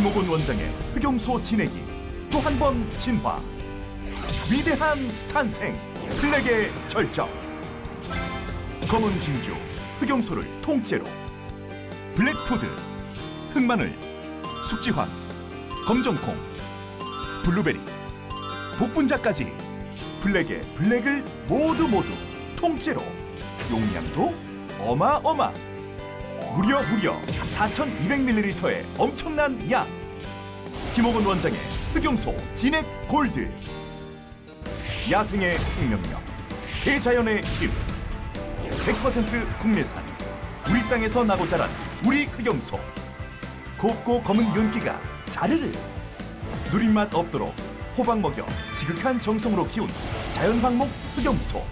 김호곤 원장의 흑염소 진액이 또 한 번 진화. 위대한 탄생 블랙의 절정. 검은 진주 흑염소를 통째로. 블랙푸드 흑마늘 숙지황 검정콩 블루베리. 복분자까지 블랙의 블랙을 모두 모두 통째로. 용량도 어마어마 무려 무려 4,200ml의 엄청난 양. 김호곤 원장의 흑염소 진액 골드. 야생의 생명력 대자연의 힘 100% 국내산. 우리 땅에서 나고 자란 우리 흑염소. 곱고 검은 윤기가 자르르. 누린맛 없도록 호박 먹여 지극한 정성으로 키운 자연 방목 흑염소.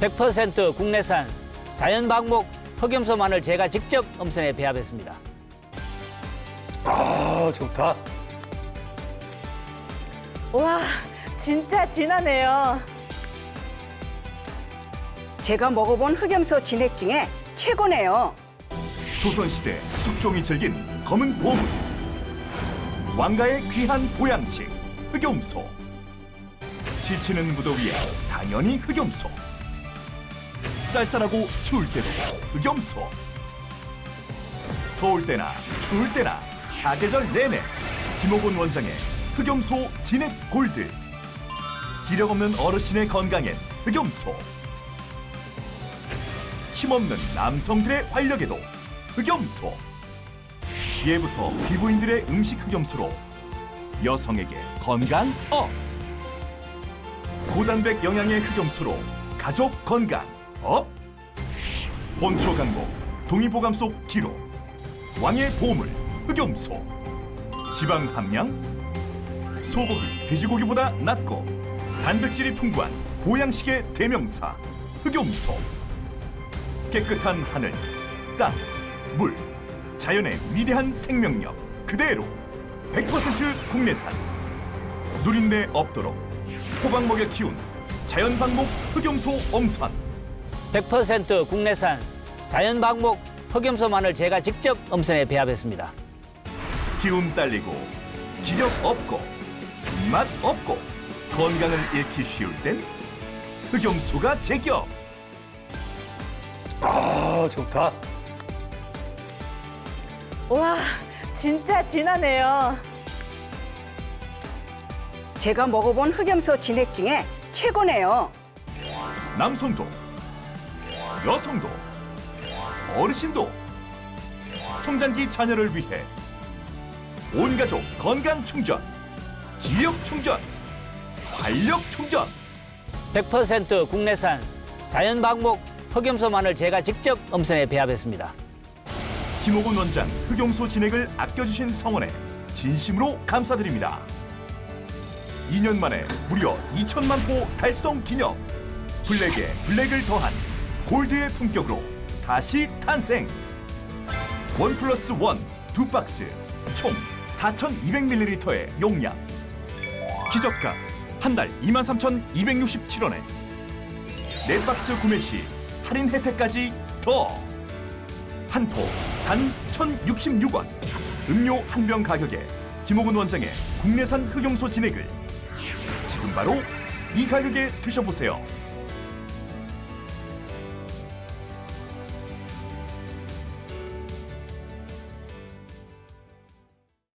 100% 국내산 자연 방목 흑염소만을 제가 직접 엄선해 배합했습니다. 아 좋다. 와, 진짜 진하네요. 제가 먹어본 흑염소 진액 중에 최고네요. 조선시대 숙종이 즐긴 검은 보물 왕가의 귀한 보양식 흑염소 지치는 무더위에 당연히 흑염소 쌀쌀하고 추울 때도 흑염소. 더울 때나 추울 때나 사계절 내내 김호곤 원장의 흑염소 진액 골드. 기력 없는 어르신의 건강엔 흑염소. 힘없는 남성들의 활력에도 흑염소. 예부터 피부인들의 음식 흑염소로 여성에게 건강 업. 고단백 영양의 흑염소로 가족 건강 업 본초 강복 동의보감 속 기록 왕의 보물 흑염소 지방 함량 소고기 돼지고기보다 낮고 단백질이 풍부한 보양식의 대명사 흑염소. 깨끗한 하늘, 땅, 물, 자연의 위대한 생명력 그대로 100% 국내산. 누린내 없도록 호박 먹여 키운 자연 방목 흑염소 엄선 100% 국내산 자연 방목 흑염소만을 제가 직접 엄선해 배합했습니다. 기운 딸리고 기력 없고 맛 없고 건강을 잃기 쉬울 땐 흑염소가 제격 아 좋다. 와, 진짜 진하네요. 제가 먹어본 흑염소 진액 중에 최고네요. 남성도 여성도 어르신도 성장기 자녀를 위해 온 가족 건강 충전 기력 충전 활력 충전 100% 국내산 자연 방목 흑염소만을 제가 직접 엄선해 배합했습니다. 김호곤 원장 흑염소 진액을 아껴주신 성원에 진심으로 감사드립니다. 2년 만에 무려 2천만 포 달성 기념 블랙에 블랙을 더한 골드의 품격으로 다시 탄생. 원 플러스 원 두 박스 총 4,200ml의 용량. 기저가 한 달 23,267원에. 네 박스 구매 시 할인 혜택까지 더. 한 포 단 1,066원. 음료 한 병 가격에 김호근 원장의 국내산 흑염소 진액을. 지금 바로 이 가격에 드셔보세요.